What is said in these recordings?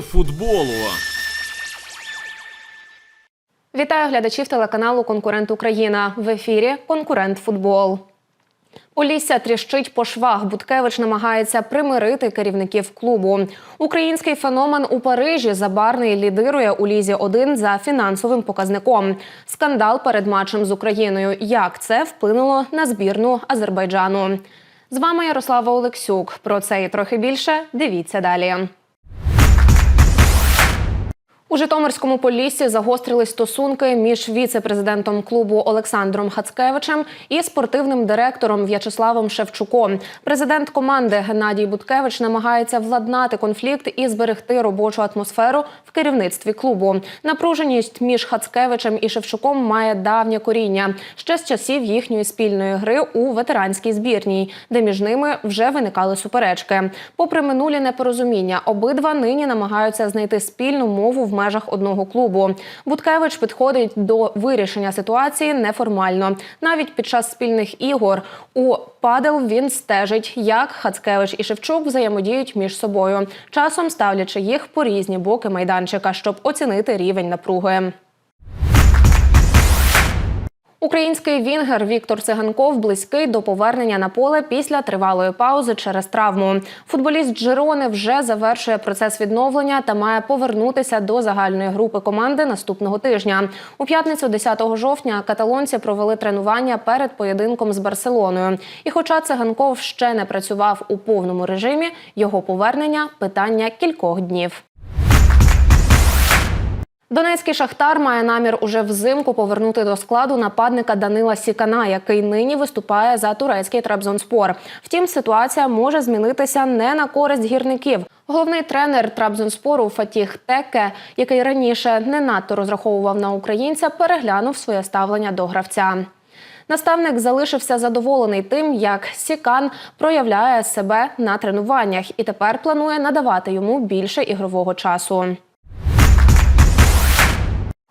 Футболу. Вітаю глядачів телеканалу Конкурент Україна. В ефірі Конкурент Футбол. Полісся тріщить по швах. Буткевич намагається примирити керівників клубу. Український феномен у Парижі забарний лідирує у лізі 1 за фінансовим показником. Скандал перед матчем з Україною. Як це вплинуло на збірну Азербайджану? З вами Ярослава Олексюк. Про це і трохи більше. Дивіться далі. У Житомирському Поліссі загострили стосунки між віце-президентом клубу Олександром Хацкевичем і спортивним директором В'ячеславом Шевчуком. Президент команди Геннадій Буткевич намагається владнати конфлікт і зберегти робочу атмосферу в керівництві клубу. Напруженість між Хацкевичем і Шевчуком має давнє коріння ще з часів їхньої спільної гри у ветеранській збірній, де між ними вже виникали суперечки. Попри минулі непорозуміння, обидва нині намагаються знайти спільну мову в межах одного клубу. Буткевич підходить до вирішення ситуації неформально. Навіть під час спільних ігор у падел він стежить, як Хацкевич і Шевчук взаємодіють між собою, часом ставлячи їх по різні боки майданчика, щоб оцінити рівень напруги. Український вінгер Віктор Циганков близький до повернення на поле після тривалої паузи через травму. Футболіст Джирони вже завершує процес відновлення та має повернутися до загальної групи команди наступного тижня. У п'ятницю, 10 жовтня, каталонці провели тренування перед поєдинком з Барселоною. І, хоча Циганков ще не працював у повному режимі, його повернення питання кількох днів. Донецький шахтар має намір уже взимку повернути до складу нападника Данила Сікана, який нині виступає за турецький Трабзонспор. Втім, ситуація може змінитися не на користь гірників. Головний тренер Трабзонспору Фатіх Теке, який раніше не надто розраховував на українця, переглянув своє ставлення до гравця. Наставник залишився задоволений тим, як Сікан проявляє себе на тренуваннях, і тепер планує надавати йому більше ігрового часу.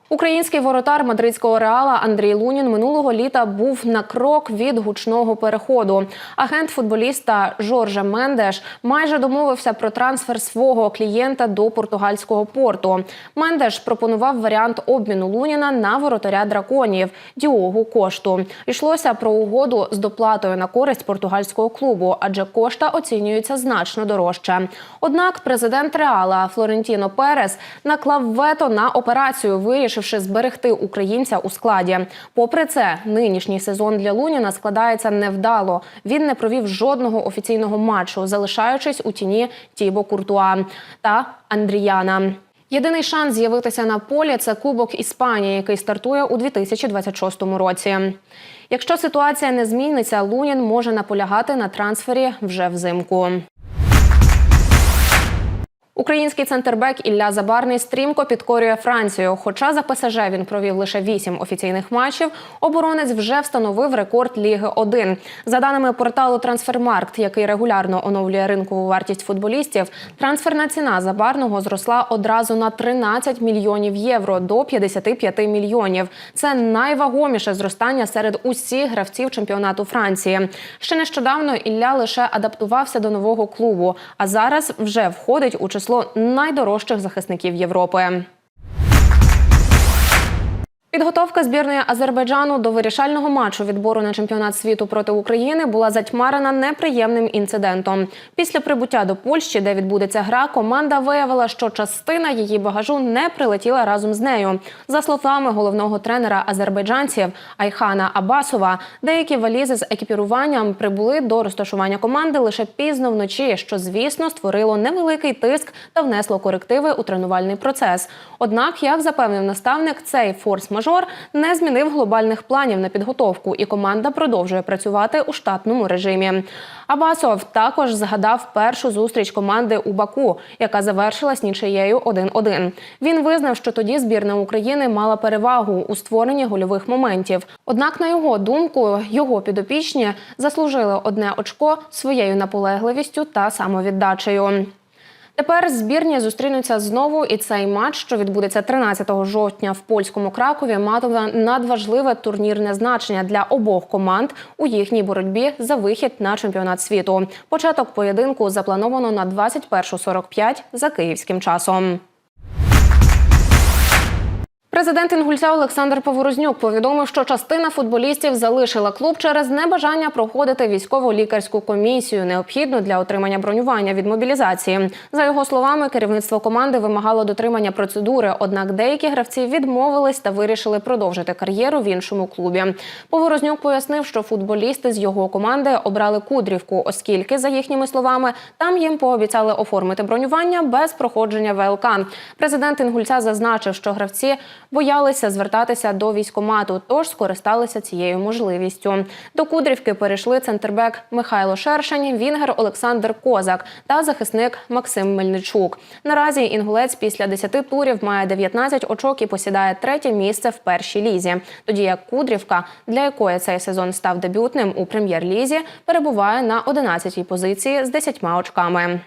Український воротар мадридського реала Андрій Лунін минулого літа був на крок від гучного переходу. Агент футболіста Жоржа Мендеш майже домовився про трансфер свого клієнта до португальського порту. Мендеш пропонував варіант обміну Луніна на воротаря драконів Діогу Кошту. Йшлося про угоду з доплатою на користь португальського клубу, адже кошта оцінюється значно дорожче. Однак президент Реала Флорентіно Перес наклав вето на операцію, вирішивши зберегти українця у складі. Попри це, нинішній сезон для Луніна складається невдало. Він не провів жодного офіційного матчу, залишаючись у тіні Тібо Куртуа та Андріяна. Єдиний шанс з'явитися на полі це Кубок Іспанії, який стартує у 2026 році. Якщо ситуація не зміниться, Лунін може наполягати на трансфері вже взимку. Український центрбек Ілля Забарний стрімко підкорює Францію. Хоча за ПСЖ він провів лише вісім офіційних матчів, оборонець вже встановив рекорд Ліги 1. За даними порталу Трансфермаркт, який регулярно оновлює ринкову вартість футболістів, трансферна ціна Забарного зросла одразу на 13 мільйонів євро до 55 мільйонів. Це найвагоміше зростання серед усіх гравців чемпіонату Франції. Ще нещодавно Ілля лише адаптувався до нового клубу, а зараз вже входить у число найдорожчих захисників Європи. Підготовка збірної Азербайджану до вирішального матчу відбору на чемпіонат світу проти України була затьмарена неприємним інцидентом. Після прибуття до Польщі, де відбудеться гра, команда виявила, що частина її багажу не прилетіла разом з нею. За словами головного тренера азербайджанців Айхана Абасова, деякі валізи з екіпіруванням прибули до розташування команди лише пізно вночі, що звісно створило невеликий тиск та внесло корективи у тренувальний процес. Однак, як запевнив наставник, цей форс-мажор не змінив глобальних планів на підготовку, і команда продовжує працювати у штатному режимі. Абасов також згадав першу зустріч команди у Баку, яка завершилась нічиєю 1-1. Він визнав, що тоді збірна України мала перевагу у створенні гольових моментів. Однак, на його думку, його підопічні заслужили одне очко своєю наполегливістю та самовіддачею. Тепер збірні зустрінуться знову, і цей матч, що відбудеться 13 жовтня в польському Кракові, матиме надважливе турнірне значення для обох команд у їхній боротьбі за вихід на чемпіонат світу. Початок поєдинку заплановано на 21.45 за київським часом. Президент Інгульця Олександр Поворознюк повідомив, що частина футболістів залишила клуб через небажання проходити військово-лікарську комісію, необхідну для отримання бронювання від мобілізації. За його словами, керівництво команди вимагало дотримання процедури. Однак деякі гравці відмовились та вирішили продовжити кар'єру в іншому клубі. Поворознюк пояснив, що футболісти з його команди обрали Кудрівку, оскільки, за їхніми словами, там їм пообіцяли оформити бронювання без проходження ВЛК. Президент Інгульця зазначив, що гравці боялися звертатися до військомату, тож скористалися цією можливістю. До Кудрівки перейшли центрбек Михайло Шершень, Вінгер Олександр Козак та захисник Максим Мельничук. Наразі інгулець після 10 турів має 19 очок і посідає третє місце в першій лізі. Тоді як Кудрівка, для якої цей сезон став дебютним у прем'єр-лізі, перебуває на 11-й позиції з 10 очками.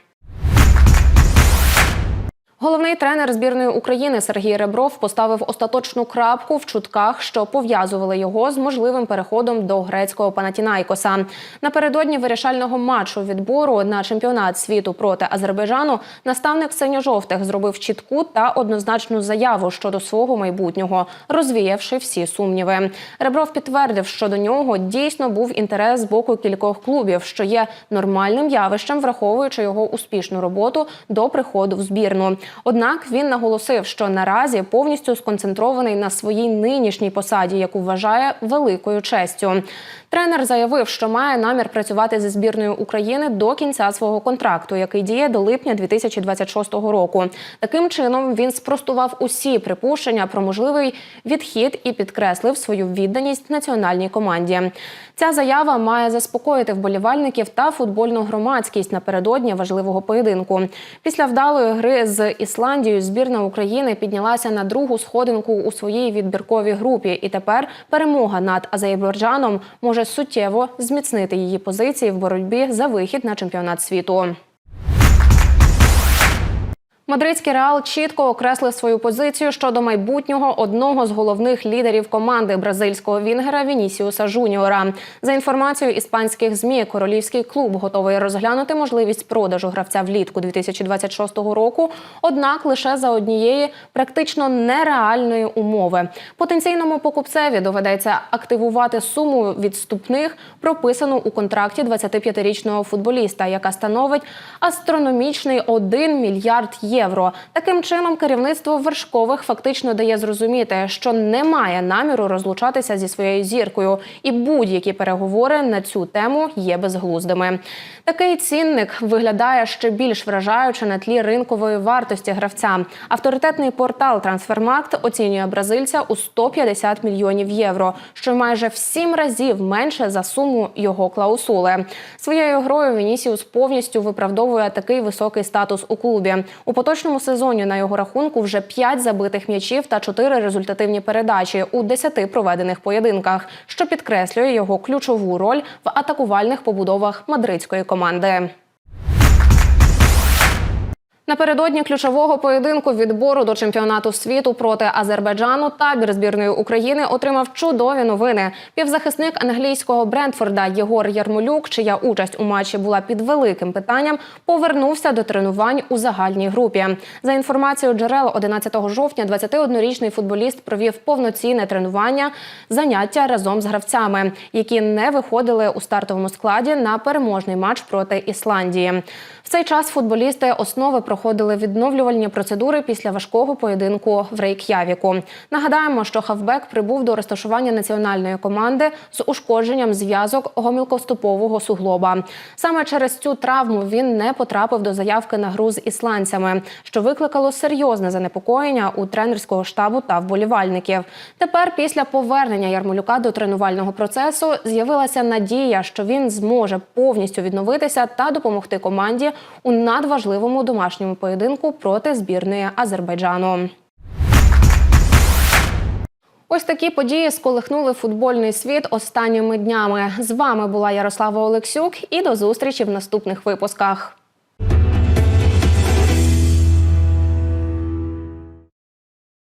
Головний тренер збірної України Сергій Ребров поставив остаточну крапку в чутках, що пов'язували його з можливим переходом до грецького Панатінайкоса. Напередодні вирішального матчу відбору на чемпіонат світу проти Азербайджану наставник синьо-жовтих зробив чітку та однозначну заяву щодо свого майбутнього, розвіявши всі сумніви. Ребров підтвердив, що до нього дійсно був інтерес з боку кількох клубів, що є нормальним явищем, враховуючи його успішну роботу до приходу в збірну. Однак він наголосив, що наразі повністю сконцентрований на своїй нинішній посаді, яку вважає великою честю. Тренер заявив, що має намір працювати зі збірною України до кінця свого контракту, який діє до липня 2026 року. Таким чином він спростував усі припущення про можливий відхід і підкреслив свою відданість національній команді. Ця заява має заспокоїти вболівальників та футбольну громадськість напередодні важливого поєдинку. Після вдалої гри з Ісландією збірна України піднялася на другу сходинку у своїй відбірковій групі, і тепер перемога над Азербайджаном може суттєво зміцнити її позиції в боротьбі за вихід на чемпіонат світу. Мадридський реал чітко окреслив свою позицію щодо майбутнього одного з головних лідерів команди бразильського вінгера Вінісіуса Жуніора. За інформацією іспанських змі, королівський клуб готовий розглянути можливість продажу гравця влітку 2026 року. Однак лише за однієї практично нереальної умови. Потенційному покупцеві доведеться активувати суму відступних, прописану у контракті 25-річного футболіста, яка становить астрономічний 1 мільярд євро євро. Таким чином, керівництво вершкових фактично дає зрозуміти, що немає наміру розлучатися зі своєю зіркою, і будь-які переговори на цю тему є безглуздими. Такий цінник виглядає ще більш вражаюче на тлі ринкової вартості гравця. Авторитетний портал Трансфермакт оцінює бразильця у 150 мільйонів євро, що майже в сім разів менше за суму його клаусули. Своєю грою Вінісіус повністю виправдовує такий високий статус у клубі. У поточному сезоні на його рахунку вже 5 забитих м'ячів та 4 результативні передачі у 10 проведених поєдинках, що підкреслює його ключову роль в атакувальних побудовах мадридської команди. Напередодні ключового поєдинку відбору до чемпіонату світу проти Азербайджану табір збірної України отримав чудові новини. Півзахисник англійського Брентфорда Єгор Ярмолюк, чия участь у матчі була під великим питанням, повернувся до тренувань у загальній групі. За інформацією джерел, 11 жовтня 21-річний футболіст провів повноцінне тренування заняття разом з гравцями, які не виходили у стартовому складі на переможний матч проти Ісландії. В цей час футболісти основи проходили відновлювальні процедури після важкого поєдинку в Рейк'явіку. Нагадаємо, що хавбек прибув до розташування національної команди з ушкодженням зв'язок гомілкоступового суглоба. Саме через цю травму він не потрапив до заявки на гру з ісландцями, що викликало серйозне занепокоєння у тренерського штабу та вболівальників. Тепер, після повернення Ярмолюка до тренувального процесу, з'явилася надія, що він зможе повністю відновитися та допомогти команді у надважливому домашньому поєдинку проти збірної Азербайджану. Ось такі події сколихнули футбольний світ останніми днями. З вами була Ярослава Олексюк і до зустрічі в наступних випусках.